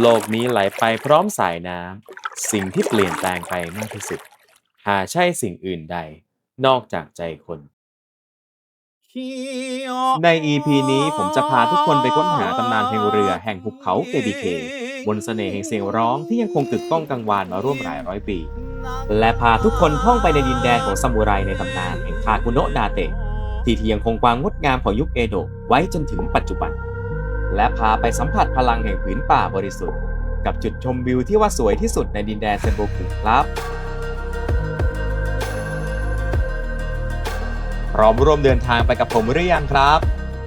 โลกนี้ไหลไปพร้อมสายน้ำ สิ่งที่เปลี่ยนแปลงไปมากที่สุด หาใช่สิ่งอื่นใด นอกจากใจคน ใน EP นี้ผมจะพาทุกคนไปค้นหาตำนานแห่งเรือแห่งหุบเขาเ b เคบนเสน่ห์แห่งเสียงร้องที่ยังคงกึกก้องกังวานมาร่วมหลายร้อยปี และพาทุกคนท่องไปในดินแดนของซามูไรในตำนานแห่งคาคุโนะดาเตะที่ที่ยังคงความงดงามของยุคเอโดะไว้จนถึงปัจจุบัน และพาไปสัมผัสพลังแห่งผืนป่าบริสุทธิ์ กับจุดชมวิวที่ว่าสวยที่สุดในดินแดนเซนโบกุครับ พร้อมร่วมเดินทางไปกับผมหรือยังครับ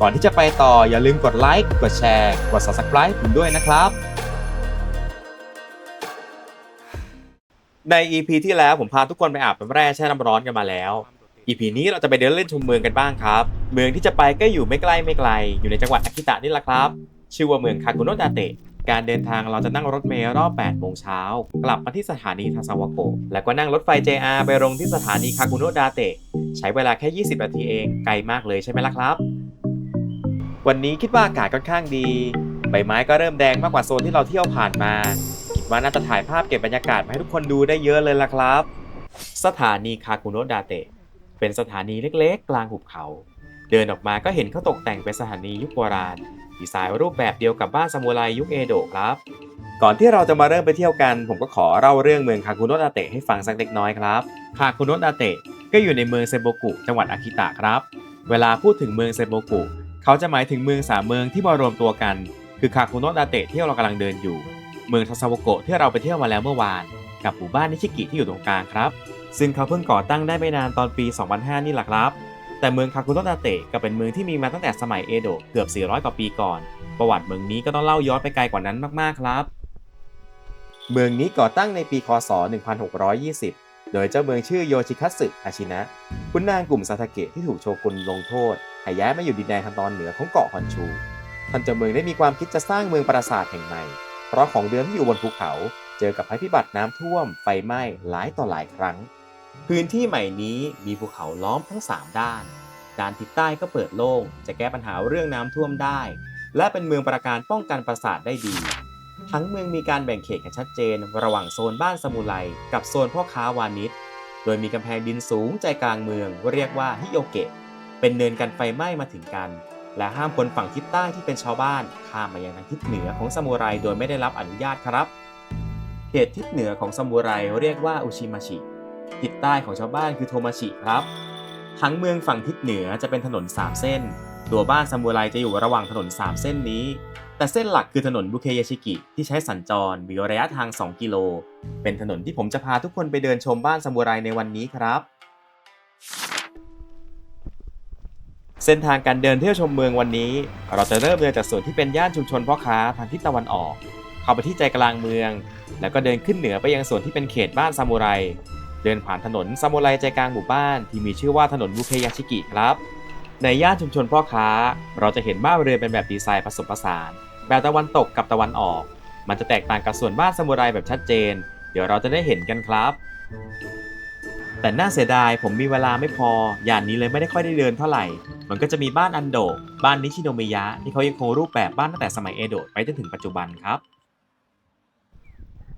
ก่อนที่จะไปต่ออย่าลืมกดไลค์กดแชร์ กด subscribe ผมด้วยนะครับ ใน EP ที่แล้วผมพาทุกคนไปอาบน้ำแร่แช่น้ำร้อนกันมาแล้ว EP นี้เราจะไปเดินเล่นชมเมืองกันบ้างครับ เมืองที่จะไปก็อยู่ไม่ใกล้ไม่ไกล อยู่ในจังหวัดอากิตะนี่แหละครับ ชื่อว่าเมืองคาคุโนะดาเตะ การเดินทางเราจะนั่งรถเมล์รอบ8โมงเช้า กลับมาที่สถานีทาซาวะโกะแล้วก็นั่งรถไฟ JR ไปลงที่สถานีคาคุโนะดาเตะ ใช้เวลาแค่ 20 นาทีเอง ไกลมากเลยใช่ไหมล่ะครับ วันนี้คิดว่าอากาศค่อนข้างดี ใบไม้ก็เริ่มแดงมากกว่าโซนที่เราเที่ยวผ่านมา คิดว่าน่าจะถ่ายภาพเก็บบรรยากาศมาให้ทุกคนดูได้เยอะเลยล่ะครับ สถานีคาคุโนะดาเตะ เป็นสถานีเล็กๆ กลางหุบเขา เดินออกมาก็เห็นเขาตกแต่งเป็นสถานียุคโบราณดีไซน์รูปแบบเดียวกับบ้านซามูไรยุคเอโดะครับ ก่อนที่เราจะมาเริ่มไปเที่ยวกัน ผมก็ขอเล่าเรื่องเมืองคาคุโนะดาเตะให้ฟังสักเล็กน้อยครับคาคุโนะดาเตะก็อยู่ในเมืองเซโบกุจังหวัดอากิตะครับ เวลาพูดถึงเมืองเซโบกุเขาจะหมายถึงเมืองสามเมืองที่มารวมตัวกัน คือคาคุโนะดาเตะที่เรากำลังเดินอยู่ เมืองทาซาวโกะที่เราไปเที่ยวมาแล้วเมื่อวาน กับหมู่บ้านนิชิกิที่อยู่ตรงกลางครับ ซึ่งเขาเพิ่งก่อตั้งได้ไม่นานตอนปี 2005 นี่แหละครับ แต่เมืองคาคุโนะดาเตะก็เป็นเมืองที่มีมาตั้งแต่สมัยเอโดะเกือบ 400 กว่าปีก่อน ประวัติเมืองนี้ก็ต้องเล่าย้อนไปไกลกว่านั้นมากๆครับ เมืองนี้ก่อตั้งในปีคศ 1620 โดยเจ้าเมืองชื่อโยชิคัตสึอาชินะคุณนางกลุ่มซาทาเกะที่ถูกโชกุนลงโทษให้ย้ายมาอยู่ดินแดนทางตอนเหนือของเกาะฮอนชูท่านเจ้าเมืองได้มีความคิดจะสร้างเมืองปราสาทแห่งใหม่ เพราะของเดิมที่อยู่บนภูเขา เจอกับภัยพิบัติน้ำท่วม ไฟไหม้หลายต่อหลายครั้ง พื้นที่ใหม่นี้มีภูเขาล้อมทั้ง 3 ด้าน ด้านทิศใต้ก็เปิดโล่ง จะแก้ปัญหาเรื่องน้ำท่วมได้ และเป็นเมืองประการป้องกันปราสาทได้ดี ทั้งเมืองมีการแบ่งเขตกันชัดเจน ระหว่างโซนบ้านสมุไรกับโซนพ่อค้าวานิช โดยมีกำแพงดินสูงใจกลางเมืองเรียกว่าฮิโยเกะ เป็นเนินกันไฟไหม้มาถึงกัน และห้ามคนฝั่งทิศใต้ที่เป็นชาวบ้านข้ามมายังทางทิศเหนือของซามูไรโดยไม่ได้รับอนุญาตครับ เขตทิศเหนือของซามูไรเรียกว่าอุชิมาชิ ทิศใต้ของชาวบ้านคือโทมาชิครับ ทั้งเมืองฝั่งทิศเหนือจะเป็นถนน 3 เส้น ตัวบ้านซามูไรจะอยู่ระหว่างถนน 3 เส้นนี้ แต่เส้นหลักคือถนนบุเคยาชิกิที่ใช้สัญจรมีระยะทาง 2 กิโล เป็นถนนที่ผมจะพาทุกคนไปเดินชมบ้านซามูไรในวันนี้ครับ เส้นทางการเดินเที่ยวชมเมืองวันนี้ เราจะเริ่มเดินจากส่วนที่เป็นย่านชุมชนพ่อค้าทางทิศตะวันออก เข้าไปที่ใจกลางเมือง แล้วก็เดินขึ้นเหนือไปยังส่วนที่เป็นเขตบ้านซามูไร เดินผ่านถนนซามูไรใจกลางหมู่บ้านที่มีชื่อว่าถนนบุเคยาชิกิครับ ในย่านชุมชนพ่อค้า เราจะเห็นบ้านเรือนเป็นแบบดีไซน์ผสมผสาน แบบตะวันตกกับตะวันออก มันจะแตกต่างกับส่วนบ้านซามูไรแบบชัดเจน เดี๋ยวเราจะได้เห็นกันครับ แต่น่าเสียดายผมมีเวลาไม่พอย่านนี้เลยไม่ได้ค่อยได้เดินเท่าไหร่ มันก็จะมีบ้านอันโดบ้านนิชิโนมิยะที่เขายังคงรูปแบบบ้านตั้งแต่สมัยเอโดะไปจนถึงปัจจุบันครับ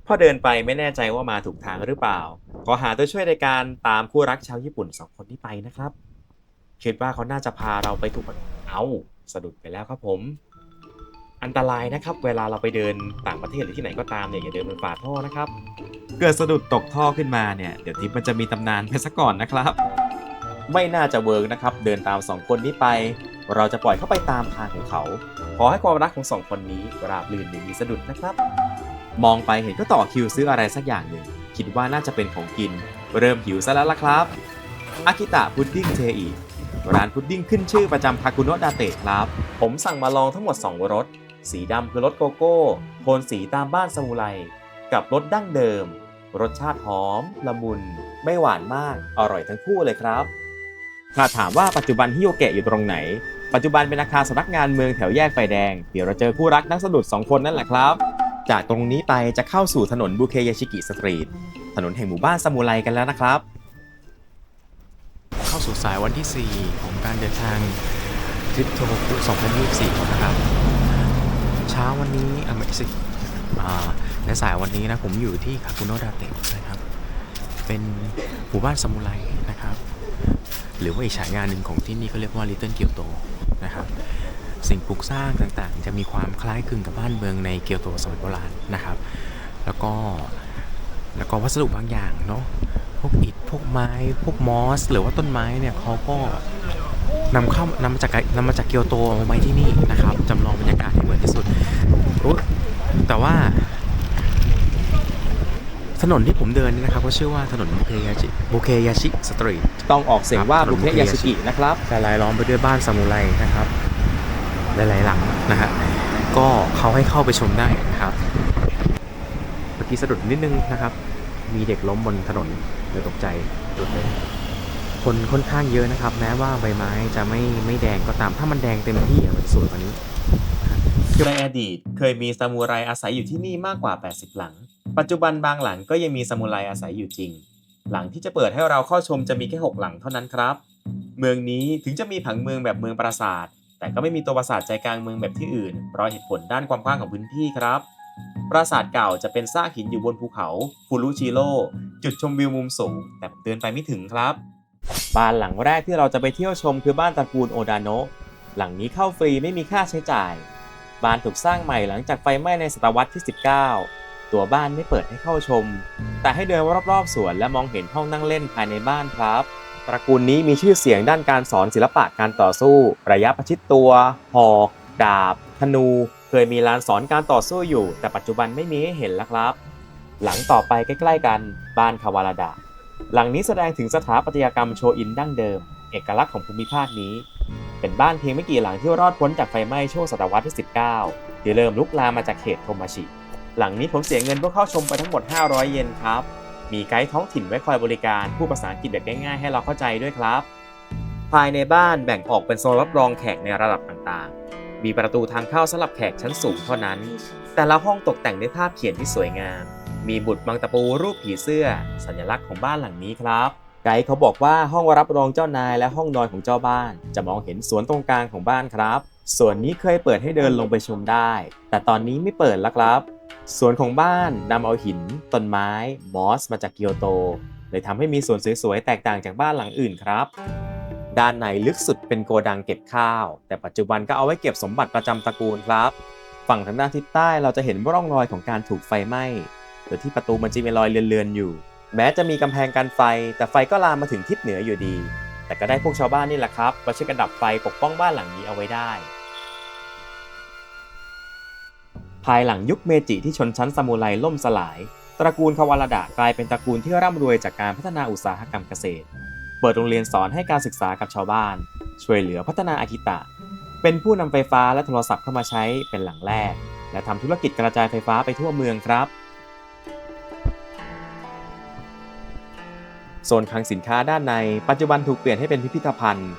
พอเดินไปไม่แน่ใจว่ามาถูกทางหรือเปล่า ขอหาตัวช่วยในการตามคู่รักชาวญี่ปุ่นสองคนนี้ไปนะครับ คิดว่าเขาน่าจะพาเราไปถูกเอาสะดุดไปแล้วครับผม อันตรายนะครับเวลาเราไปเดินต่างประเทศหรือที่ไหนก็ตามเนี่ยอย่าเดินบนฝาท่อนะครับ เกิดสะดุดตกท่อขึ้นมาเนี่ยเดี๋ยวทิปมันจะมีตำนานไปซะก่อนนะครับ ไม่น่าจะเวิร์กนะครับเดินตามสองคนนี้ไป เราจะปล่อยเข้าไปตามทางของเขา ขอให้ความรักของสองคนนี้ราบรื่นไม่มีสะดุดนะครับ มองไปเห็นก็ต่อคิวซื้ออะไรสักอย่างหนึ่ง คิดว่าน่าจะเป็นของกิน เริ่มหิวซะแล้วล่ะครับอากิตะพุดดิ้งเทอิร้านพุดดิ้งขึ้นชื่อประจำคาคุโนะดาเตะครับ ผมสั่งมาลองทั้งหมด 2 รส สีดำคือรสโกโก้ โทนสีตามบ้านซามูไร กับรสดั้งเดิม รสชาติหอม ละมุน ไม่หวานมาก อร่อยทั้งคู่เลยครับถ้าถามว่าปัจจุบันฮิโยเกะอยู่ตรงไหน ปัจจุบันเป็นอาคารสำนักงานเมืองแถวแยกไฟแดง เดี๋ยวเราเจอคู่รักนักสะดุด2คนนั่นแหละครับ จากตรงนี้ไปจะเข้าสู่ถนนบุเคยาชิกิสตรีท ถนนแห่งหมู่บ้านซามูไรกันแล้วนะครับ เข้าสู่สายวันที่ 4 ของการเดินทางทริปโทโคุ2024นะครับเช้าวันนี้อะไม่สิอ่าในสายวันนี้นะผมอยู่ที่คาคุโนดาเตะนะครับ เป็นหมู่บ้านซามูไรนะครับ หรือว่าอีกฉายาหนึ่งของที่นี่เขาเรียกว่า Little Kyoto นะครับ สิ่งปลูกสร้างต่างๆ จะมีความคล้ายคลึงกับบ้านเมืองในเกียวโตสมัยโบราณนะครับ แล้วก็แล้วก็วัสดุบางอย่างเนาะพวกอิฐพวกไม้พวกมอส หรือว่าต้นไม้เนี่ยเขาก็นำเข้านำมาจากไกนำมาจากเกียวโตเอามาไว้ที่นี่นะครับจำลองบรรยากาศให้เหมือนที่สุดอุ๊ยแต่ว่า ถนนที่ผมเดินนี่นะครับ ก็ชื่อว่าถนนบุเคยาชิบุเคยาชิสตรีทต้องออกเสียงว่าครับบุเคยาสุกินะครับแต่รายล้อมไปด้วยบ้านซามูไรนะครับ หลายๆหลังนะฮะก็เขาให้เข้าไปชมได้นะครับเมื่อกี้สะดุดนิดนึงนะครับ มีเด็กล้มบนถนนเลยตกใจจุดเลยคนค่อนข้างเยอะนะครับ แม้ว่าใบไม้จะไม่ไม่แดงก็ตามถ้ามันแดงเต็มที่มันสวยกว่านี้ในอดีตเคยมีซามูไรอาศัยอยู่ที่นี่มากกว่า 80 หลัง ปัจจุบันบางหลังก็ยังมีซามูไรอาศัยอยู่จริง หลังที่จะเปิดให้เราเข้าชมจะมีแค่ 6 หลังเท่านั้นครับ เมืองนี้ถึงจะมีผังเมืองแบบเมืองปราสาท แต่ก็ไม่มีตัวปราสาทใจกลางเมืองแบบที่อื่น เพราะเหตุผลด้านความกว้างของพื้นที่ครับ ปราสาทเก่าจะเป็นซากหินอยู่บนภูเขาฟูรุชิโร่จุดชมวิวมุมสูง แต่ผมเดินไปไม่ถึงครับ บ้านหลังแรกที่เราจะไปเที่ยวชมคือบ้านตระกูลโอดาโนะหลังนี้เข้าฟรีไม่มีค่าใช้จ่าย บ้านถูกสร้างใหม่หลังจากไฟไหม้ในศตวรรษที่ 19 ตัวบ้านไม่เปิดให้เข้าชม แต่ให้เดินรอบๆสวนและมองเห็นห้องนั่งเล่นภายในบ้านครับ ตระกูลนี้มีชื่อเสียงด้านการสอนศิลปะการต่อสู้ ระยะประชิดตัว หอก ดาบ ธนู เคยมีลานสอนการต่อสู้อยู่ แต่ปัจจุบันไม่มีให้เห็นแล้วครับ หลังต่อไปใกล้ๆกัน บ้านคาวาราดะ หลังนี้แสดงถึงสถาปัตยกรรมโชอินดั้งเดิม เอกลักษณ์ของภูมิภาคนี้ เป็นบ้านเพียงไม่กี่หลังที่รอดพ้นจากไฟไหม้ช่วงศตวรรษที่ 19 ที่เริ่มลุกลามมาจากเขตโทมาชิ หลังนี้ผมเสียเงินเพื่อเข้าชมไปทั้งหมด 500 เยนครับ มีไกด์ท้องถิ่นไว้คอยบริการผู้ภาษาอังกฤษแบบง่ายๆให้เราเข้าใจด้วยครับ ภายในบ้านแบ่งออกเป็นโซนรับรองแขกในระดับต่างๆ มีประตูทางเข้าสำหรับแขกชั้นสูงเท่านั้น แต่ละห้องตกแต่งด้วยภาพเขียนที่สวยงาม มีบุตรบังตะปูรูปผีเสื้อ สัญลักษณ์ของบ้านหลังนี้ครับไกด์เขาบอกว่าห้องรับรองเจ้านายและห้องนอนของเจ้าบ้าน จะมองเห็นสวนตรงกลางของบ้านครับ ส่วนนี้เคยเปิดให้เดินลงไปชมได้ แต่ตอนนี้ไม่เปิดแล้วครับ สวนของบ้านนำเอาหิน ต้นไม้ มอส มาจากเกียวโต เลยทำให้มีสวนสวยๆ แตกต่างจากบ้านหลังอื่นครับ ด้านในลึกสุดเป็นโกดังเก็บข้าว แต่ปัจจุบันก็เอาไว้เก็บสมบัติประจำตระกูลครับ ฝั่งทางด้านทิศใต้เราจะเห็นร่องรอยของการถูกไฟไหม้โดยที่ประตูมันจะมีรอยเลือนๆอยู่ แม้จะมีกำแพงกันไฟ แต่ไฟก็ลามมาถึงทิศเหนืออยู่ดี แต่ก็ได้พวกชาวบ้านนี่แหละครับมาช่วยกันดับไฟปกป้องบ้านหลังนี้เอาไว้ได้ ภายหลังยุคเมจิที่ชนชั้นซามูไรล่มสลาย ตระกูลคาวาราดะกลายเป็นตระกูลที่ร่ำรวยจากการพัฒนาอุตสาหกรรมเกษตร เปิดโรงเรียนสอนให้การศึกษากับชาวบ้าน ช่วยเหลือพัฒนาอากิตะ เป็นผู้นำไฟฟ้าและโทรศัพท์เข้ามาใช้เป็นหลังแรก และทำธุรกิจกระจายไฟฟ้าไปทั่วเมืองครับโซนคลังสินค้าด้านในปัจจุบันถูกเปลี่ยนให้เป็นพิพิธภัณฑ์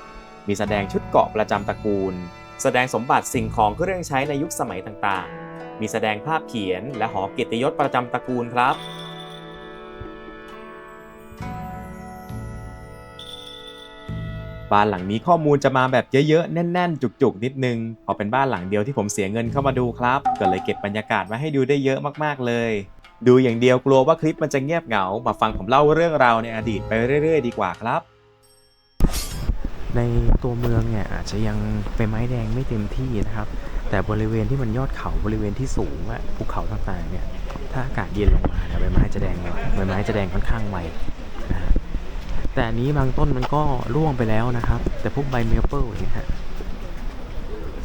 มีแสดงชุดเกาะประจำตระกูล แสดงสมบัติสิ่งของเครื่องใช้ในยุคสมัยต่างๆ มีแสดงภาพเขียน และหอเกียรติยศประจำตระกูลครับ บ้านหลังนี้ข้อมูลจะมาแบบเยอะๆ แน่น ๆ จุกๆ นิดนึงเพอเป็นบ้านหลังเดียวที่ผมเสียเงินเข้ามาดูครับ ก็เลยเก็บบรรยากาศมาให้ดูได้เยอะมากๆ เลย ดูอย่างเดียวกลัวว่าคลิปมันจะเงียบเหงา มาฟังผมเล่าเรื่องราวในอดีตไปเรื่อย ๆ ดีกว่าครับในตัวเมืองเนี่ยอาจจะยังเป็นไม้แดงไม่เต็มที่นะครับ แต่บริเวณที่มันยอดเขาบริเวณที่สูงอะภูเขาต่างๆเนี่ยถ้าอากาศเย็นลงมาเนี่ยใบไม้จะแดงไวใบไม้จะแดงค่อนข้างไวนะฮะแต่อันนี้บางต้นมันก็ร่วงไปแล้วนะครับ แต่พวกใบเมเปิลเนี่ยฮะ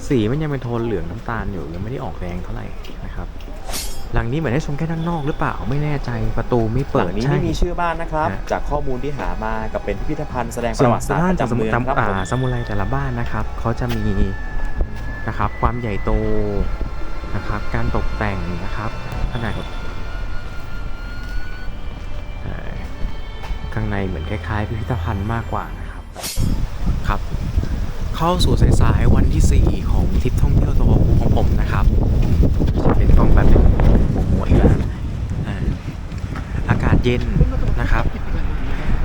สีมันยังเป็นโทนเหลืองน้ำตาลอยู่ยังไม่ได้ออกแดงเท่าไหร่นะครับ หลังนี้เหมือนให้ชมแค่ด้านนอกหรือเปล่าไม่แน่ใจประตูไม่หเปิลัดงนี้ใช่ไม่มีชื่อบ้านนะครับฮะจากข้อมูลที่หามากับเป็นพิพิธภัณฑ์แสดงปส่วนระวัติศาสตร์บ้าปนระจำเมืองครับอ่าผมซามูไรแต่ละบ้านนะครับเขาจะมี นะครับ ความใหญ่โตนะครับ การตกแต่งนะครับขนาดข้างในเหมือนคล้ายๆ พิพิธภัณฑ์มากกว่านะครับครับ เข้าสู่สายๆวันที่ 4 ของทริปท่องเที่ยวตัวภูของผมนะครับจะเป็นกล้องแบบเป็นมัวอีกแล้วอากาศเย็นนะครับ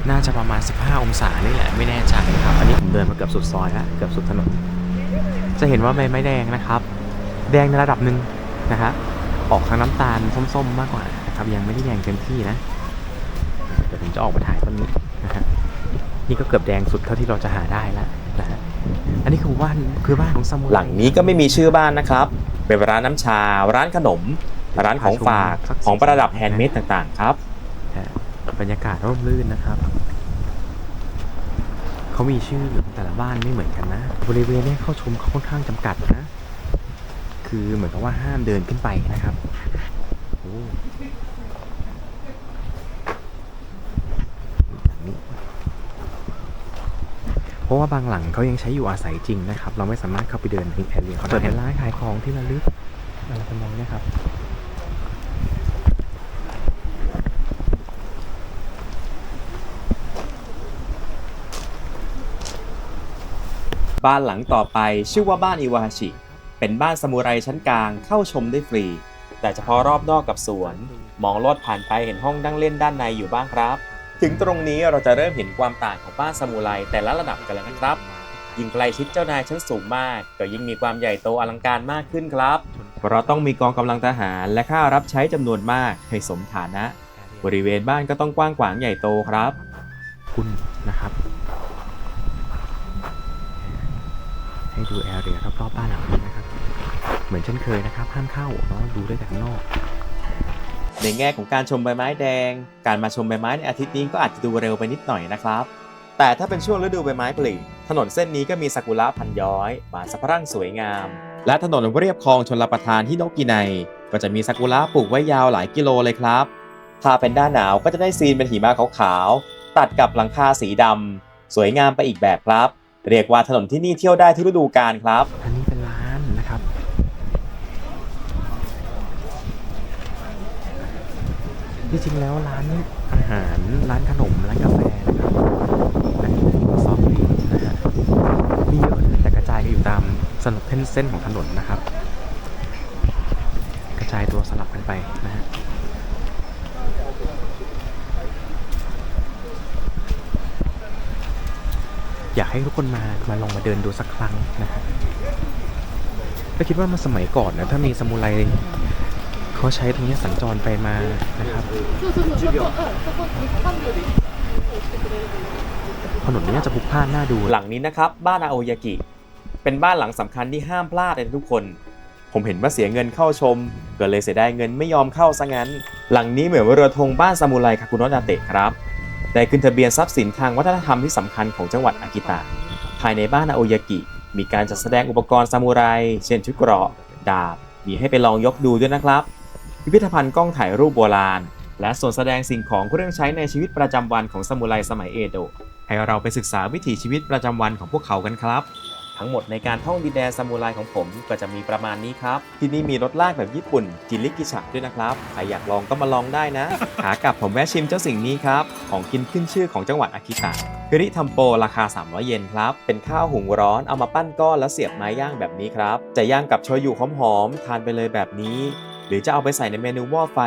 น่าจะประมาณ 15 องศานี่แหละไม่แน่ใจครับ อันนี้ผมเดินมาเกือบสุดซอยแล้วเกือบสุดถนน จะเห็นว่าใบไม้แดงนะครับ แดงในระดับหนึ่งนะฮะออกทางน้ำตาลส้มๆมากกว่านะครับยังไม่ได้แดงเต็มที่นะเดี๋ยวผมจะออกมาถ่ายต้นนี้นะฮะนี่ก็เกือบแดงสุดเท่าที่เราจะหาได้แล้วนะฮะอันนี้คือบ้านคือบ้านของซามูไรหลังนี้ก็ไม่มีชื่อบ้านนะครับ เป็นร้านน้ำชา ร้านขนม ร้านของฝากของประดับแฮนด์เมดต่างๆครับฮะบรรยากาศร่มรื่นนะครับ เขามีชื่อแต่ละบ้านไม่เหมือนกันนะ บริเวณนี้เข้าชมเขาค่อนข้างจำกัดนะ คือเหมือนกับว่าห้ามเดินขึ้นไปนะครับเพราะว่าบางหลังเขายังใช้อยู่อาศัยจริงนะครับ เราไม่สามารถเข้าไปเดินในแอเรียเขาได้เป็นร้านขายของที่ระลึกอะไรทำนองเนี้ยครับ บ้านหลังต่อไปชื่อว่าบ้านอิวาฮาชิ เป็นบ้านซามูไรชั้นกลางเข้าชมได้ฟรี แต่เฉพาะรอบนอกกับสวน มองลอดผ่านไปเห็นห้องนั่งเล่นด้านในอยู่บ้างครับ ถึงตรงนี้เราจะเริ่มเห็นความต่างของบ้านซามูไรแต่ละระดับกันแล้วนะครับ ยิ่งใกลชิดเจ้านายชั้นสูงมาก ก็ยิ่งมีความใหญ่โตอลังการมากขึ้นครับเพราะต้องมีกองกำลังทหารและค่ารับใช้จำนวนมากให้สมฐานะ บริเวณบ้านก็ต้องกว้างขวางใหญ่โตครับ คุณนะครับ ให้ดูแอเรียรอบๆบ้านหลังนี้นะครับ เหมือนเช่นเคยนะครับห้ามเข้าเนาะดูได้แต่ข้างนอก ในแง่ของการชมใบไม้แดง การมาชมใบไม้ในอาทิตย์นี้ก็อาจจะดูเร็วไปนิดหน่อยนะครับ แต่ถ้าเป็นช่วงฤดูใบไม้ผลิถนนเส้นนี้ก็มีซากุระพันย้อยบานสะพรั่งสวยงาม และถนนเรียบคลองชนรับประทานที่นกิไนก็จะมีซากุระปลูกไว้ยาวหลายกิโลเลยครับถ้าเป็นหน้าหนาวก็จะได้ซีนเป็นหิมะขาวๆตัดกับหลังคาสีดำสวยงามไปอีกแบบครับ เรียกว่าถนนที่นี่เที่ยวได้ที่ฤดูกาลครับ อันนี้เป็นร้านนะครับ ที่จริงแล้วร้านอาหารร้านขนมร้านกาแฟนะครับร้านซอฟต์ดริงนะฮะมีเยอะแต่กระจายกันอยู่ตามสลับเส้นเส้นของถนนนะครับ กระจายตัวสลับกันไปนะฮะ อยากให้ทุกคนมามาลองมาเดินดูสักครั้งนะฮะก็คิดว่ามาสมัยก่อนนะถ้ามีสมุไรเขาใช้ตรงนี้สัญจรไปมานะครับถนนนี้จะพลุกพล่านน่าดูหลังนี้นะครับ บ้านอาโอยากิ เป็นบ้านหลังสำคัญที่ห้ามพลาดเลยทุกคน ผมเห็นว่าเสียเงินเข้าชมก็เลยเสียดายเงินไม่ยอมเข้าซะงั้น หลังนี้เหมือนว่าเรือธงบ้านซามูไรคาคุโนะดาเตะครับ ได้ขึ้นทะเบียนทรัพย์สินทางวัฒนธรรมที่สำคัญของจังหวัดอากิตะ ภายในบ้านอาโอยากิ มีการจัดแสดงอุปกรณ์ซามูไร เช่นชุดเกราะ ดาบ มีให้ไปลองยกดูด้วยนะครับ พิพิธภัณฑ์กล้องถ่ายรูปโบราณ และส่วนแสดงสิ่งของเครื่องใช้ในชีวิตประจำวันของซามูไรสมัยเอโดะ ให้เราไปศึกษาวิถีชีวิตประจำวันของพวกเขากันครับ ทั้งหมดในการท่องดินแดนซามูไรของผมก็จะมีประมาณนี้ครับ ที่นี่มีรถลากแบบญี่ปุ่น จิริกิชะด้วยนะครับ ใครอยากลองก็มาลองได้นะ ขากลับผมแวะชิมเจ้าสิ่งนี้ครับ ของกินขึ้นชื่อของจังหวัดอากิตะคือริทัมโปราคา 300 เยนครับ เป็นข้าวหุงร้อนเอามาปั้นก้อนแล้วเสียบไม้ย่างแบบนี้ครับ จะย่างกับโชยุหอมๆทานไปเลยแบบนี้ หรือจะเอาไปใส่ในเมนูหม้อไฟ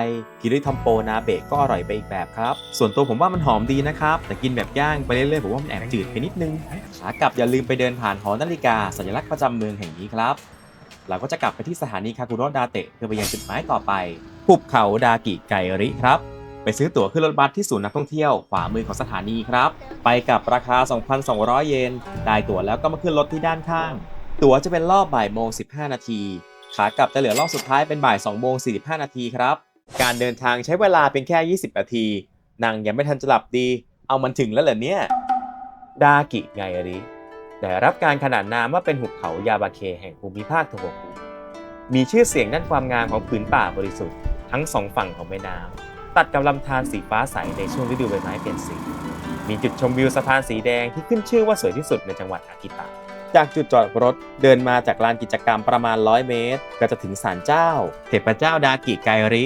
กิริทัมโปนาเบะก็อร่อยไปอีกแบบครับ ส่วนตัวผมว่ามันหอมดีนะครับ แต่กินแบบย่างไปเรื่อยๆผมว่ามันแอบจืดไปนิดนึงขากลับอย่าลืมไปเดินผ่านหอนาฬิกาสัญลักษณ์ประจำเมืองแห่งนี้ครับ เราก็จะกลับไปที่สถานีคากุโรดาเตะเพื่อไปยังจุดหมายต่อไปหุบเขาดากิไกริครับไปซื้อตั๋วขึ้นรถบัสที่ศูนย์นักท่องเที่ยวขวามือของสถานีครับ ไปกับราคา 2,200 เยน ได้ตั๋วแล้วก็มาขึ้นรถที่ด้านข้าง ตั๋วจะเป็นรอบบ่ายโมง 15 นาที ขากลับจะเหลือรอบสุดท้ายเป็นบ่าย2โมง45 นาทีครับ การเดินทางใช้เวลาเพียงแค่ 20 นาทีนั่งยังไม่ทันจะหลับดี เอามันถึงแล้วเหรอเนี่ย ดากิไงริได้รับการขนานนามว่าเป็นหุบเขายาบาเคแห่งภูมิภาคโทโฮกุมีชื่อเสียงด้านความงามของผืนป่าบริสุทธิ์ทั้งสองฝั่งของแม่น้ำตัดกับลำธารสีฟ้าใสในช่วงฤดูใบไม้เปลี่ยนสี มีจุดชมวิวสะพานสีแดงที่ขึ้นชื่อว่าสวยที่สุดในจังหวัดอากิตะ จากจุดจอดรถเดินมาจากลานกิจกรรมประมาณ 100 เมตร ก็จะถึงศาลเจ้า เทพเจ้าดากิไกริ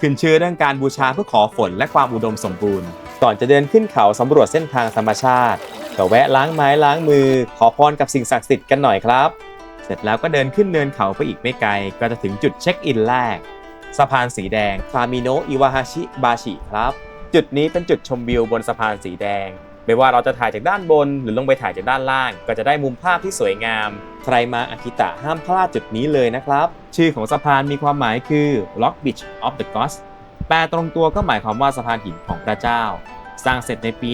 ขึ้นชื่อเรื่องการบูชาเพื่อขอฝนและความอุดมสมบูรณ์ ก่อนจะเดินขึ้นเขาสำรวจเส้นทางธรรมชาติก็แวะล้างไม้ล้างมือ ขอพรกับสิ่งศักดิ์สิทธิ์กันหน่อยครับ เสร็จแล้วก็เดินขึ้นเนินเขาไปอีกไม่ไกล ก็จะถึงจุดเช็คอินแรกสะพานสีแดงฟามิโนอิวาฮาชิบาชิครับ จุดนี้เป็นจุดชมวิวบนสะพานสีแดง ไม่ว่าเราจะถ่ายจากด้านบน หรือลงไปถ่ายจากด้านล่าง ก็จะได้มุมภาพที่สวยงาม ใครมาอากิตะห้ามพลาดจุดนี้เลยนะครับ ชื่อของสะพานมีความหมายคือ Rock Beach of the Gods แปลตรงตัวก็หมายความว่าสะพานหินของพระเจ้า สร้างเสร็จในปี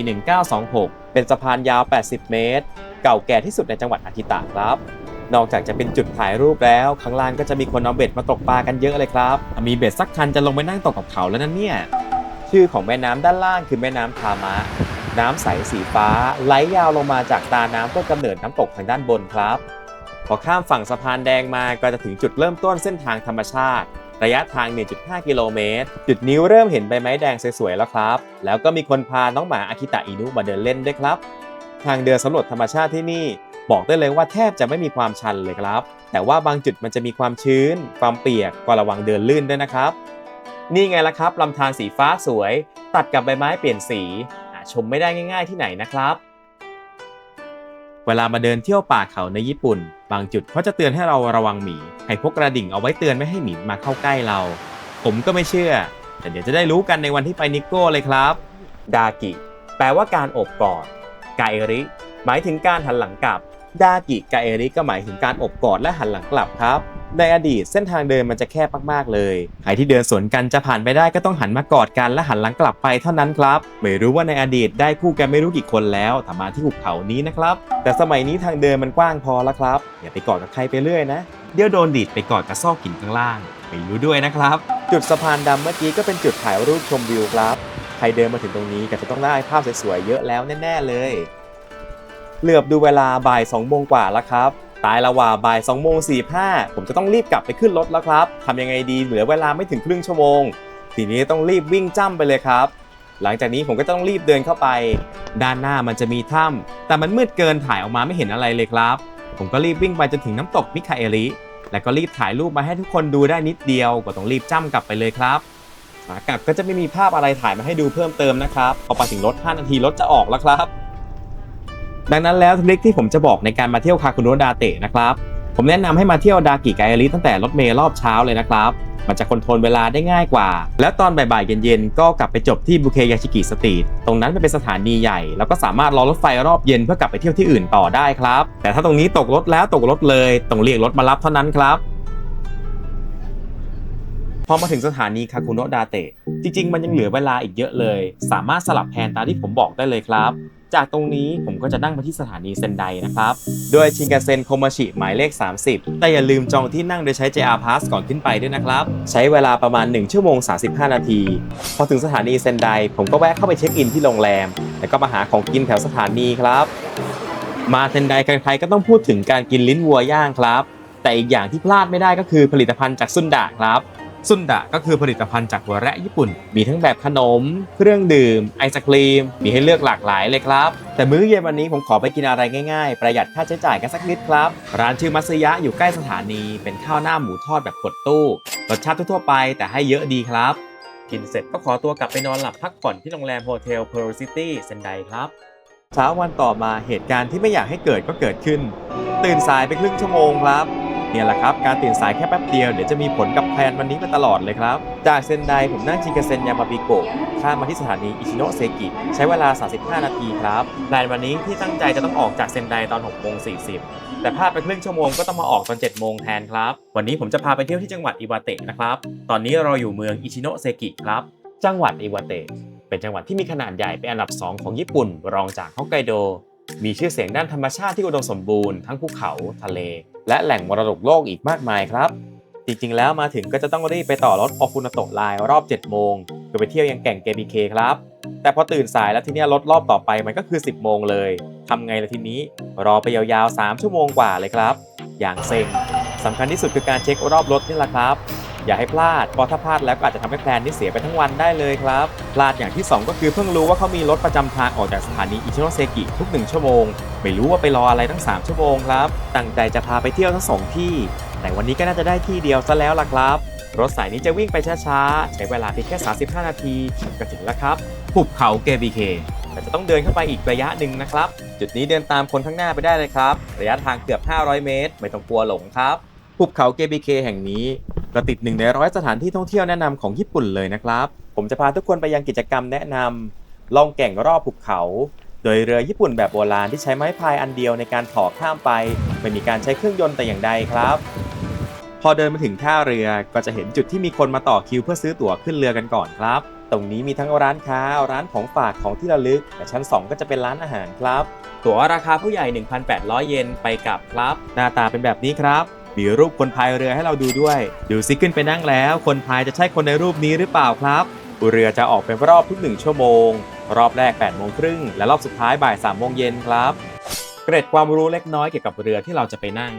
1926 เป็นสะพานยาว 80 เมตร เก่าแก่ที่สุดในจังหวัดอากิตะครับนอกจากจะเป็นจุดถ่ายรูปแล้ว ข้างล่างก็จะมีคนเอาเบ็ดมาตกปลากันเยอะเลยครับ มีเบ็ดสักคันจะลงไปนั่งตกกับเขาแล้วนั่นเนี่ย ชื่อของแม่น้ำด้านล่างคือแม่น้ำทามะ น้ำใสสีฟ้า ไหลยาวลงมาจากตาน้ำต้นกำเนิดน้ำตกทางด้านบนครับ พอข้ามฝั่งสะพานแดงมาก็จะถึงจุดเริ่มต้นเส้นทางธรรมชาติ ระยะทาง 1.5 กิโลเมตร จุดนิ้วเริ่มเห็นใบไม้แดงสวยๆแล้วครับ แล้วก็มีคนพาน้องหมาอากิตะอินุมาเดินเล่นด้วยครับ ทางเดินสำรวจธรรมชาติที่นี่ บอกได้เลยว่าแทบจะไม่มีความชันเลยครับ แต่ว่าบางจุดมันจะมีความชื้น ความเปียกก็ระวังเดินลื่นด้วยนะครับ นี่ไงล่ะครับลำธารสีฟ้าสวย ตัดกับใบไม้เปลี่ยนสี ชมไม่ได้ง่ายๆที่ไหนนะครับ เวลามาเดินเที่ยวป่าเขาในญี่ปุ่น บางจุดเขาจะเตือนให้เราระวังหมี ให้พกกระดิ่งเอาไว้เตือนไม่ให้หมีมาเข้าใกล้เรา ผมก็ไม่เชื่อ แต่เดี๋ยวจะได้รู้กันในวันที่ไปนิโก้เลยครับ ดากิ แปลว่าการอบกอด ไกริ หมายถึงการหันหลังกลับ ดากิไกเอริก็หมายถึงการอบกอดและหันหลังกลับครับ ในอดีตเส้นทางเดินมันจะแคบมากๆเลยใครที่เดินสวนกันจะผ่านไปได้ก็ต้องหันมากอดกันและหันหลังกลับไปเท่านั้นครับ ไม่รู้ว่าในอดีตได้คู่กันไม่รู้กี่คนแล้วถ้ามาที่หุบเขานี้นะครับ แต่สมัยนี้ทางเดินมันกว้างพอแล้วครับ อย่าไปกอดกับใครไปเรื่อยนะ เดี๋ยวโดนดีดไปกอดกับซอกหินข้างล่างไม่รู้ด้วยนะครับ จุดสะพานดำเมื่อกี้ก็เป็นจุดถ่ายรูปชมวิวครับ ใครเดินมาถึงตรงนี้ก็จะต้องได้ภาพสวยๆเยอะแล้วแน่ ๆเลย เหลือบดูเวลาบ่าย2โมงกว่าแล้วครับ ตายละว่าบ่าย2โมง45 ผมจะต้องรีบกลับไปขึ้นรถแล้วครับทำยังไงดีเหลือเวลาไม่ถึงครึ่งชั่วโมง ทีนี้ต้องรีบวิ่งจ้ำไปเลยครับ หลังจากนี้ผมก็ต้องรีบเดินเข้าไป ด้านหน้ามันจะมีถ้ำแต่มันมืดเกินถ่ายออกมาไม่เห็นอะไรเลยครับ ผมก็รีบวิ่งไปจนถึงน้ำตกมิคาเอริแล้วก็รีบถ่ายรูปมาให้ทุกคนดูได้นิดเดียวก็ต้องรีบจ้ำกลับไปเลยครับขากลับก็จะไม่มีภาพอะไรถ่ายมาให้ดูเพิ่มเติมนะครับพอไปถึงรถ 5 นาทีรถจะออกแล้วครับ ดังนั้นแล้วทริคที่ผมจะบอกในการมาเที่ยวคาคุโนะดาเตะนะครับ ผมแนะนำให้มาเที่ยวดากิไกอาริตั้งแต่รถเมล์รอบเช้าเลยนะครับ มันจะคอนโทรลเวลาได้ง่ายกว่า แล้วตอนบ่ายๆเย็นๆก็กลับไปจบที่บุเคยาชิกิสตรีทตรงนั้นมันเป็นสถานีใหญ่ แล้วก็สามารถรอรถไฟรอบเย็นเพื่อกลับไปเที่ยวที่อื่นต่อได้ครับ แต่ถ้าตรงนี้ตกรถแล้วตกรถเลยต้องเรียกรถมารับเท่านั้นครับพอมาถึงสถานีคาคุโนะดาเตะจริง ๆ มันยังเหลือเวลาอีกเยอะเลย สามารถสลับแผนตามที่ผมบอกได้เลยครับ จากตรงนี้ผมก็จะนั่งไปที่สถานีเซนไดนะครับ โดยชินกันเซ็นโคมาชิหมายเลข 30 แต่อย่าลืมจองที่นั่งโดยใช้ JR Pass ก่อนขึ้นไปด้วยนะครับ ใช้เวลาประมาณ 1 ชั่วโมง 35 นาที พอถึงสถานีเซนได ผมก็แวะเข้าไปเช็คอินที่โรงแรม แล้วก็มาหาของกินแถวสถานีครับ มาเซนไดใครๆก็ต้องพูดถึงการกินลิ้นวัวย่างครับ แต่อีกอย่างที่พลาดไม่ได้ก็คือผลิตภัณฑ์จากซุนดะครับ ซุนดะก็คือผลิตภัณฑ์จากหัวแระญี่ปุ่น มีทั้งแบบขนม เครื่องดื่ม ไอศครีม มีให้เลือกหลากหลายเลยครับ แต่มื้อเย็นวันนี้ผมขอไปกินอะไรง่ายๆ ประหยัดค่าใช้จ่ายกันสักนิดครับ ร้านชื่อมัตสึยะอยู่ใกล้สถานี เป็นข้าวหน้าหมูทอดแบบกดตู้รสชาติทั่วๆไปแต่ให้เยอะดีครับ กินเสร็จก็ขอตัวกลับไปนอนหลับพักผ่อนที่โรงแรมโฮเทลเพ r ร์ซิตี้เซนไดครับเช้าวันต่อมาเหตุการณ์ที่ไม่อยากให้เกิดก็เกิดขึ้น ตื่นสายไปครึ่งชั่วโมงครับ เนี่ยแหละครับการตื่นสายแค่แป๊บเดียวเดี๋ยวจะมีผลกับแพลนวันนี้ไปตลอดเลยครับ จากเซนไดผมนั่งชินกันเซ็นยามาบิโกะข้ามมาที่สถานีอิชิโนะเซกิใช้เวลา 35 นาทีครับแพลนวันนี้ที่ตั้งใจจะต้องออกจากเซนไดตอน6โมง40 แต่พลาดไปครึ่งชั่วโมงก็ต้องมาออกตอน7โมงแทนครับ วันนี้ผมจะพาไปเที่ยวที่จังหวัดอิวาเตะนะครับตอนนี้เราอยู่เมืองอิชิโนะเซกิครับจังหวัดอิวาเตะเป็นจังหวัดที่มีขนาดใหญ่เป็นอันดับ 2 ของญี่ปุ่น รองจากฮอกไกโด มีชื่อเสียงด้านธรรมชาติที่อุดมสมบูรณ์ทั้งภูเขาทะเล และแหล่งมรดกโลกอีกมากมายครับ จริงๆ แล้วมาถึงก็จะต้องรีบไปต่อรถออฟุนโตะไลน์รอบ 7 โมงเพื่อไปเที่ยวยังแก่งเกบิเคครับ แต่พอตื่นสายแล้วทีนี้รถรอบต่อไปมันก็คือ 10 โมงเลยทำไงล่ะทีนี้ รอไปยาวๆ 3 ชั่วโมงกว่าเลยครับ อย่างเซ็งสำคัญที่สุดคือการเช็ครอบรถนี่แหละครับ อย่าให้พลาดเพราะถ้าพลาดแล้วก็อาจจะทำให้แพลนนี้เสียไปทั้งวันได้เลยครับ พลาดอย่างที่ 2 ก็คือเพิ่งรู้ว่าเขามีรถประจำทางออกจากสถานีอิชิโนเซกิทุก 1 ชั่วโมง ไม่รู้ว่าไปรออะไรตั้ง 3 ชั่วโมงครับ ตั้งใจจะพาไปเที่ยวทั้งสองที่ แต่วันนี้ก็น่าจะได้ที่เดียวซะแล้วล่ะครับ รถสายนี้จะวิ่งไปช้าๆ ใช้เวลาเพียงแค่ 35 นาทีก็ถึงแล้วครับหุบเขาเกบีเคแต่จะต้องเดินเข้าไปอีกระยะหนึ่งนะครับ จุดนี้เดินตามคนข้างหน้าไปได้เลยครับ ระยะทางเกือบ 500 เมตร ไม่ต้องกลัวหลงครับ หุบเขาเกบีเคแห่งนี้ ก็ติดหนึ่งในร้อยสถานที่ท่องเที่ยวแนะนำของญี่ปุ่นเลยนะครับ ผมจะพาทุกคนไปยังกิจกรรมแนะนำล่องแก่งรอบภูเขา โดยเรือญี่ปุ่นแบบโบราณที่ใช้ไม้พายอันเดียวในการถอข้ามไป ไม่มีการใช้เครื่องยนต์แต่อย่างใดครับ พอเดินมาถึงท่าเรือก็จะเห็นจุดที่มีคนมาต่อคิวเพื่อซื้อตั๋วขึ้นเรือกันก่อนครับ ตรงนี้มีทั้งร้านค้าร้านของฝากของที่ระลึกแต่ชั้น 2 ก็จะเป็นร้านอาหารครับ ตั๋วราคาผู้ใหญ่ 1,800 เยนไปกลับครับ หน้าตาเป็นแบบนี้ครับ มีรูปคนพายเรือให้เราดูด้วย ดูซิขึ้นไปนั่งแล้ว คนพายจะใช่คนในรูปนี้หรือเปล่าครับเรือจะออกเป็นรอบทุกหนึ่งชั่วโมง รอบแรก8โมงครึ่งและรอบสุดท้ายบ่าย3โมงเย็นครับ เกร็ดความรู้เล็กน้อยเกี่ยวกับเรือที่เราจะไปนั่ง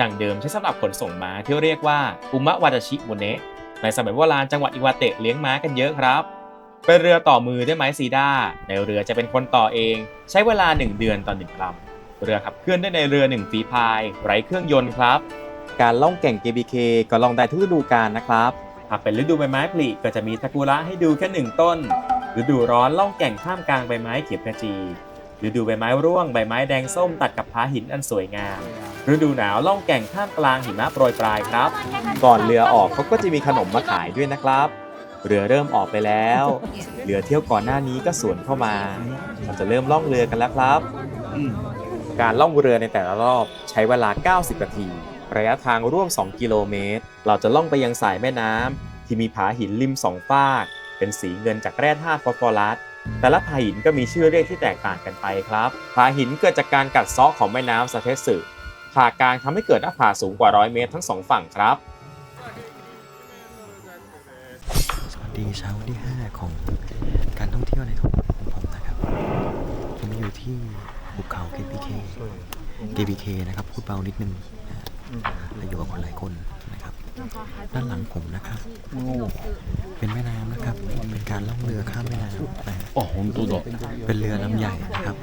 ดังเดิมใช้สำหรับขนส่งม้าที่เรียกว่าอุมะวาดาชิโมเนะในสมัยโบราณจังหวัดอิวาเตะเลี้ยงม้ากันเยอะครับเป็นเรือต่อมือด้วยไม้ซีด้า ในเรือจะเป็นคนต่อเอง ใช้เวลา 1 เดือนต่อหนึ่งลำเรือขับเคลื่อนได้ในเรือ1ฝีพาย ไร้เครื่องยนต์ครับ การล่องแก่ง KBK ก็ล่องได้ทุกฤดูกาลนะครับหากเป็นฤดูใบไม้ผลิก็จะมีซากุระให้ดูแค่หนึ่งต้น ฤดูร้อนล่องแก่งท่ามกลางใบไม้เขียวขจีฤดูใบไม้ร่วงใบไม้แดงส้มตัดกับผาหินอันสวยงาม ฤดูหนาวล่องแก่งท่ามกลางหิมะโปรยปลายครับ ก่อนเรือออกเขาก็จะมีขนมมาขายด้วยนะครับ เรือเริ่มออกไปแล้ว เรือเที่ยวก่อนหน้านี้ก็สวนเข้ามาเราจะเริ่มล่องเรือกันแล้วครับ การล่องเรือในแต่ละรอบใช้เวลา 90 นาที ระยะทางร่วม 2 กิโลเมตร เราจะล่องไปยังสายแม่น้ำที่มีผาหินริมสองฟาก เป็นสีเงินจากแร่ธาตุฟอสฟอรัสแต่ละผาหินก็มีชื่อเรียกที่แตกต่างกันไปครับผาหินเกิดจากการกัดเซาะของแม่น้ำซาเทสึผ่ากลางทำให้เกิดหน้าผาสูงกว่า 100 เมตรทั้งสองฝั่งครับ สวัสดีเช้าวันที่ 5 ของการท่องเที่ยวในของผมนะครับ ผมอยู่ที่ภูเขา KBK KBK นะครับ พูดเบานิดนึงนะฮะ และอยู่กับคนหลายคนนะครับ ด้านหลังผมนะครับ เป็นแม่น้ำนะครับ เป็นการล่องเรือข้ามแม่น้ำนะฮะ あ、本当だ。 เป็นเรือลำใหญ่นะครับ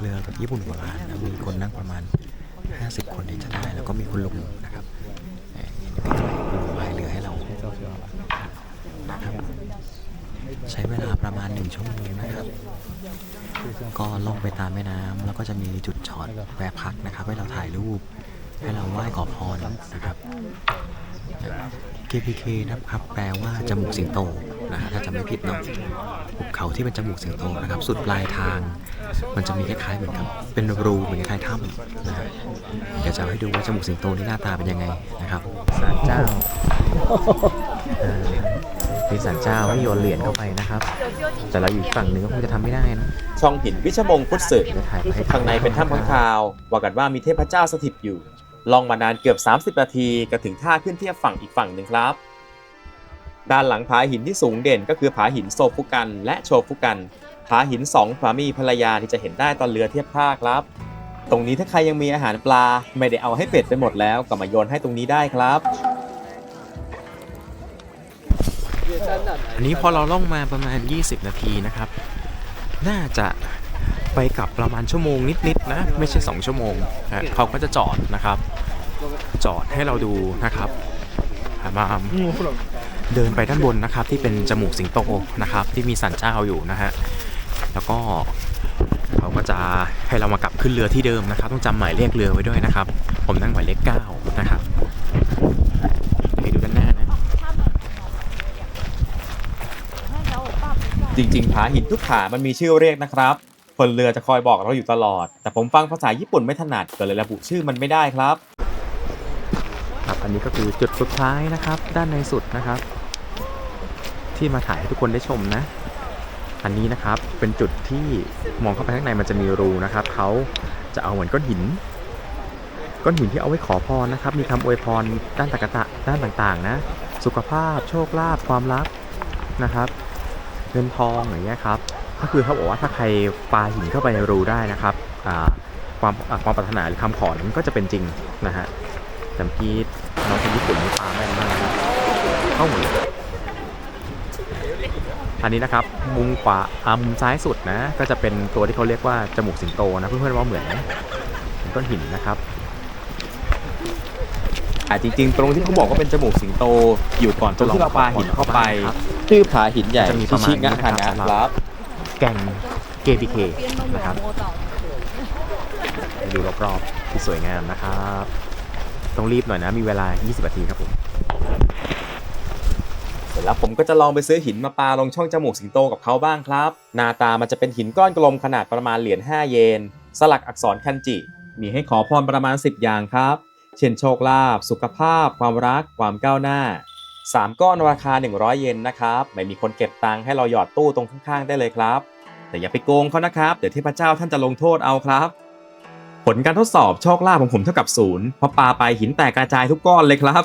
เรือแบบญี่ปุ่นโบราณนะมีคนนั่งประมาณ 50 คนที่จะได้ แล้วก็มีคุณลุงนะครับเอ่อเห็นอยู่ใกล้ๆลุงพายเรือให้เรานะครับ ใช้เวลาประมาณ 1 ชั่วโมงนะครับ ก็ล่องไปตามแม่น้ำแล้วก็จะมีจุดช็อตแวะพักนะครับ ให้เราถ่ายรูป ให้เราไหว้ขอพรนะครับ KPK นะครับ แปลว่าจมูกสิงโตนะฮะถ้าจำไม่ผิดเนาะหุบเขาที่เป็นจมูกสิงโตนะครับ สุดปลายทาง มันจะมีคล้ายๆเหมือนกับเป็นรูเหมือนคล้ายๆถ้ำนะฮะเดี๋ยวจะเอาให้ดูว่าจมูกสิงโตนี่หน้าตาเป็นยังไงนะครับศาลเจ้าอ่าเป็นศาลเจ้าให้โยนเหรียญเข้าไปนะครับ แต่เราอยู่อีกฝั่งหนึ่งก็คงจะทำไม่ได้นะช่องหินวิชมงคุดสึเดี๋ยวถ่ายไปให้ข้างในเป็นถ้ำข้างคาวว่ากันว่ามีเทพเจ้าสถิตอยู่ ลองมานานเกือบ 30 นาทีก็ถึงท่าขึ้นเทียบฝั่งอีกฝั่งหนึ่งครับ ด้านหลังผาหินที่สูงเด่นก็คือผาหินโซฟุกัน และโชฟุกัน ผาหินสองสามีภรรยาที่จะเห็นได้ตอนเรือเทียบท่าครับ ตรงนี้ถ้าใครยังมีอาหารปลาไม่ได้เอาให้เป็ดไปหมดแล้วก็มาโยนให้ตรงนี้ได้ครับอันนี้พอเราล่องมาประมาณ 20 นาทีนะครับ น่าจะ ไปกลับประมาณชั่วโมงนิดๆนะ ไม่ใช่ 2 ชั่วโมงนะเขาก็จะจอดนะครับ จอดให้เราดูนะครับมาเดินไปด้านบนนะครับที่เป็นจมูกสิงโตนะครับ ที่มีสันเจ้าอยู่นะฮะแล้วก็เขาก็จะให้เรามากลับขึ้นเรือที่เดิมนะครับ ต้องจำหมายเลขเรือไว้ด้วยนะครับ ผมนั่งหมายเลข9นะครับไปดูด้านหน้านะ จริงๆผาหินทุกผามันมีชื่อเรียกนะครับ คนเรือจะคอยบอกเราอยู่ตลอด แต่ผมฟังภาษาญี่ปุ่นไม่ถนัดก็เลยระบุชื่อมันไม่ได้ครับ ครับอันนี้ก็คือจุดสุดท้ายนะครับ ด้านในสุดนะครับ ที่มาถ่ายให้ทุกคนได้ชมนะ อันนี้นะครับเป็นจุดที่มองเข้าไปข้างในมันจะมีรูนะครับเขาจะเอาเหมือนก้อนหินก้อนหินที่เอาไว้ขอพรนะครับ มีคำอวยพรด้านตรรกะด้านต่างๆ นะ สุขภาพ โชคลาภความรักนะครับ เงินทองอย่างเงี้ยครับก็คือเขาบอกว่าถ้าใครปาหินเข้าไปในรูได้นะครับความความปรารถนาหรือคำขอนั้นก็จะเป็นจริงนะฮะแต่เมื่อกี้น้องคนญี่ปุ่นนี่ปาแม่นมากนะเข้าหมดอันนี้นะครับมุมขวาอ่ามุมซ้ายสุดนะ ก็จะเป็นตัวที่เขาเรียกว่าจมูกสิงโตนะเพื่อนๆว่าเหมือนเหมือนก้อนหินนะครับ อ่าจริง ๆ ตรงที่เขาบอกว่าเป็นจมูกสิงโต อยู่ก่อนตรงที่เราปาหินเข้าไปครับชื่อผาหินใหญ่จะมีประมาณชินี้งะนะครับฮานะสำหรับครับแก่ง KPK นะครับไปดูรอบๆที่สวยงามนะครับ ต้องรีบหน่อยนะ มีเวลา 20 นาทีครับผมผมแล้วผมก็จะลองไปซื้อหินมาปาลงช่องจมูกสิงโตกับเขาบ้างครับ หน้าตามันจะเป็นหินก้อนกลมขนาดประมาณเหรียญ5 เยน สลักอักษรคันจิ มีให้ขอพรประมาณ 10 อย่างครับ เช่นโชคลาภสุขภาพ ความรัก ความก้าวหน้า 3 ก้อนราคา 100 เยนนะครับ ไม่มีคนเก็บตังค์ให้เราหยอดตู้ตรงข้างๆ ได้เลยครับ แต่อย่าไปโกงเขานะครับ เดี๋ยวเทพเจ้าท่านจะลงโทษเอาครับ ผลการทดสอบโชคลาภของผมเท่ากับศูนย์เพราะปาไปหินแตกกระจายทุกก้อนเลยครับ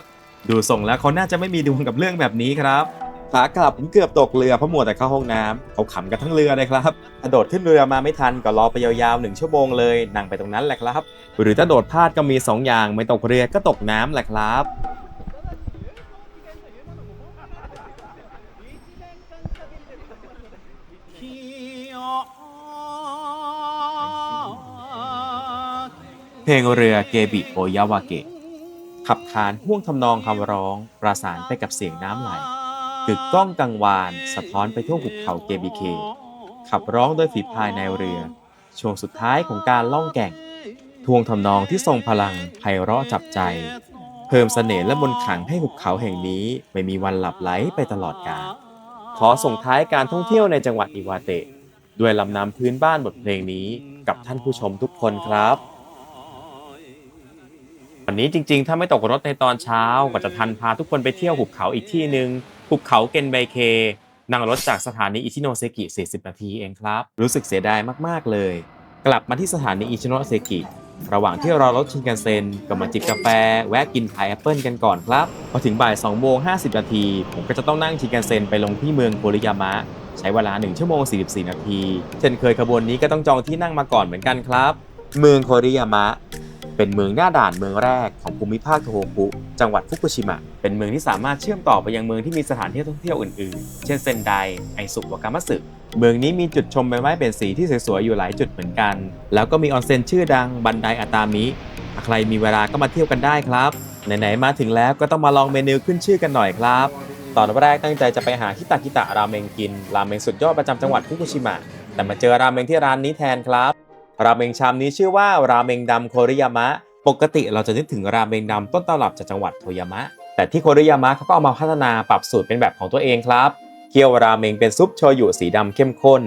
ดูส่งแล้วเขาน่าจะไม่มีดวงกับเรื่องแบบนี้ครับ ขากลับผมเกือบตกเรือเพราะมัวแต่เข้าห้องน้ำเขาขำกันทั้งเรือเลยครับกระโดดขึ้นเรือมาไม่ทันก็รอไปยาวๆหนึ่งชั่วโมงเลยนั่งไปตรงนั้นแหละครับ หรือถ้าโดดพลาดก็มีสองอย่างไม่ตกเรือก็ตกน้ำแหละครับเพลงเรือเกบิโอยาวาเกะขับขานห่วงทำนองคำร้อง ประสานไปกับเสียงน้ำไหล กึกก้องกังวาน สะท้อนไปทั่วหุบเขาเกบิเค ขับร้องโดยฝีพายในเรือ ช่วงสุดท้ายของการล่องแก่ง ทวงทำนองที่ทรงพลังไพเราะจับใจ เพิ่มเสน่ห์และมนต์ขลังให้หุบเขาแห่งนี้ ไม่มีวันหลับไหลไปตลอดกาลขอส่งท้ายการท่องเที่ยวในจังหวัดอิวาเตะ ด้วยลำนำพื้นบ้านบทเพลงนี้กับท่านผู้ชมทุกคนครับวันนี้จริงๆ ถ้าไม่ตกรถในตอนเช้าก็จะทันพาทุกคนไปเที่ยวหุบเขาอีกที่หนึ่ง หุบเขาเกนไบเค นั่งรถจากสถานีอิชิโนเซกิ 40 นาทีเองครับ รู้สึกเสียดายมากๆเลย กลับมาที่สถานีอิชิโนเซกิ ระหว่างที่รอรถชินคันเซ็นก็มาจิบกาแฟ แวะกินพายแอปเปิลกันก่อนครับ พอถึงบ่าย2โมง50 นาที ผมก็จะต้องนั่งชินคันเซ็นไปลงที่เมืองโคริยามะ ใช้เวลา 1 ชั่วโมง 44 นาที เช่นเคยขบวนนี้ก็ต้องจองที่นั่งมาก่อนเหมือนกันครับ เมืองโคริยามะ เป็นเมืองหน้าด่านเมืองแรกของภูมิภาคโทโฮคุจังหวัดฟุกุชิมะ เป็นเมืองที่สามารถเชื่อมต่อไปยังเมืองที่มีสถานที่ท่องเที่ยวอื่นๆ เช่นเซนได ไอซุวากามัสึเมืองนี้มีจุดชมใบไม้เป็นสีที่สวยๆอยู่หลายจุดเหมือนกัน แล้วก็มีออนเซ็นชื่อดังบันไดอาตามิ ใครมีเวลาก็มาเที่ยวกันได้ครับ ไหนๆมาถึงแล้วก็ต้องมาลองเมนูขึ้นชื่อกันหน่อยครับ ตอนแรกตั้งใจจะไปหาคิตาคิตะราเมงกิน ราเมงสุดยอดประจำจังหวัดฟุกุชิมะ แต่มาเจอราเมงที่ร้านนี้แทนครับ ราเมงชามนี้ชื่อว่าราเมงดำโคริยามะ ปกติเราจะนึกถึงราเมงดำต้นตำรับจากจังหวัดโทยามะ แต่ที่โคริยามะเขาก็เอามาพัฒนาปรับสูตรเป็นแบบของตัวเองครับ เคี่ยวราเมงเป็นซุปโชยุสีดำเข้มข้น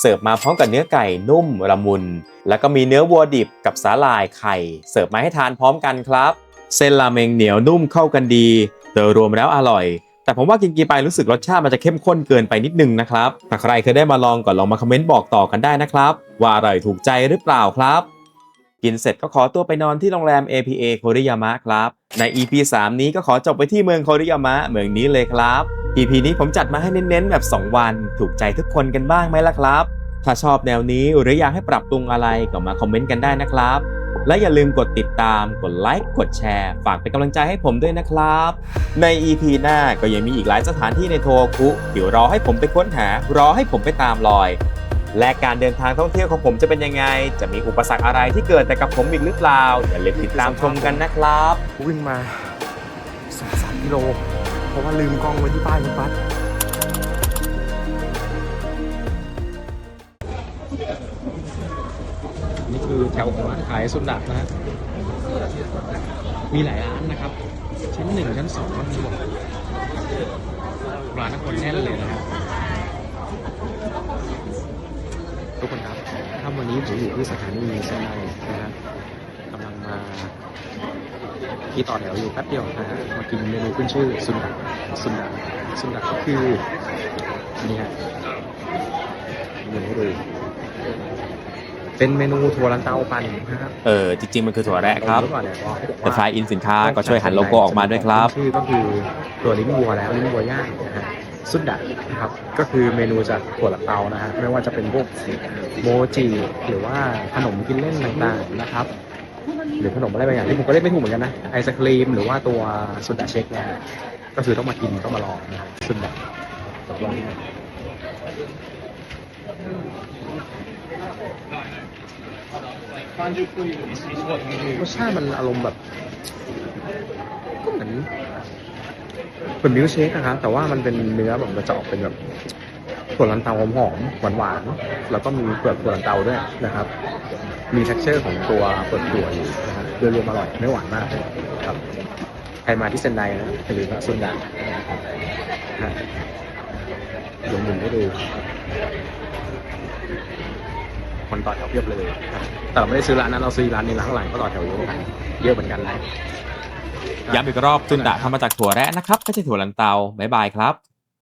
เสิร์ฟมาพร้อมกับเนื้อไก่นุ่มละมุน แล้วก็มีเนื้อวัวดิบกับสาหร่ายไข่ เสิร์ฟมาให้ทานพร้อมกันครับ เส้นราเมงเหนียวนุ่มเข้ากันดี โดยรวมแล้วอร่อย แต่ผมว่ากินกินไปรู้สึกรสชาติมันจะเข้มข้นเกินไปนิดนึงนะครับถ้าใครเคยได้มาลองก็ลองมาคอมเมนต์บอกต่อกันได้นะครับ ว่าอร่อยถูกใจหรือเปล่าครับ กินเสร็จก็ขอตัวไปนอนที่โรงแรม APA โคริยามะครับ ใน EP 3 นี้ก็ขอจบไปที่เมืองโคริยามะเมืองนี้เลยครับ EP นี้ผมจัดมาให้เน้นๆแบบ 2 วัน ถูกใจทุกคนกันบ้างไหมล่ะครับ ถ้าชอบแนวนี้หรืออยากให้ปรับปรุงอะไรก็มาคอมเมนต์กันได้นะครับ และอย่าลืมกดติดตาม กดไลค์ กดแชร์ ฝากเป็นกำลังใจให้ผมด้วยนะครับ ใน EP หน้าก็ยังมีอีกหลายสถานที่ในโทคุเดี๋ยวรอให้ผมไปค้นหา รอให้ผมไปตามรอย และการเดินทางท่องเที่ยวของผมจะเป็นยังไง จะมีอุปสรรคอะไรที่เกิดแต่กับผมอีกหรือเปล่า อย่าลืมติดตามชมกันนะครับ วิ่งมาสองสามกิโล เพราะว่าลืมกล้องไว้ที่บ้านคุณปั๊ด คือแถวของร้านขายสุดดักนะฮะมีหลายร้านนะครับ ชั้นหนึ่งชั้นสองชั้นสองร้านคนแน่นเลยนะครับทุกคนครับถ้าวันนี้ผมอยู่ที่สถานีเซนไดนะฮะกำลังมาที่ต่อแถวอยู่แป๊บเดียวนะฮะมากินเมนูขึ้นชื่อซุนดักซุนดักซุนดักก็คืออันนี่ฮะเมนูให้ดู เป็นเมนูถั่วลันเตาปั่นนะครับเออจริงๆมันคือถั่วแระครับเมื่อก่อนเนี่ยเขาบอกแต่ว่าไฟล์อินสินค้าก็ช่วยหันโลโก้ออกมาด้วยครับชื่อก็คือตัวลิ้นวัวแล้วลิ้นวัวย่างนะฮะสุดดะนะครับก็คือเมนูจากถั่วลันเตานะฮะไม่ว่าจะเป็นพวกโมจิหรือว่าขนมกินเล่นต่างๆนะครับหรือขนมอะไรบางอย่างที่ผมก็เล่นไม่ถูกเหมือนกันนะไอศครีมหรือว่าตัวสุดดะเช็คเนี่ยก็คือต้องมากินต้องมาลองนะครับสุดดะตกลง รสชาติมันอารมณ์แบบ ก็เหมือนเหมือนมิลค์เชคอะครับแต่ว่ามันเป็นเนื้อแบบมันจะออกเป็นแบบถั่วลันเตาหอมๆหวานๆแล้วก็มีเปลือกถั่วลันเตาด้วยนะครับ มี t e x t อร์ของตัวเปลือกถั่วอยู่นะครับโดยรวมอร่อยไม่หวานมากครับใครมาที่เซนไดนะอย่าลืมว่าซุนดานะครับนะเดี๋ยวหมุนให้ดู คนต่อแถวเพียบเลย แต่เราไม่ได้ซื้อร้านนั้นเราซื้อร้านนี้ร้านข้างหลังก็ต่อแถวเยอะเหมือนกันเยอะเหมือนกันนะย้ำอีกรอบซุนดะทำมาจากถั่วแระนะครับไม่ใช่ถั่วลันเตาบ๊ายบายครับ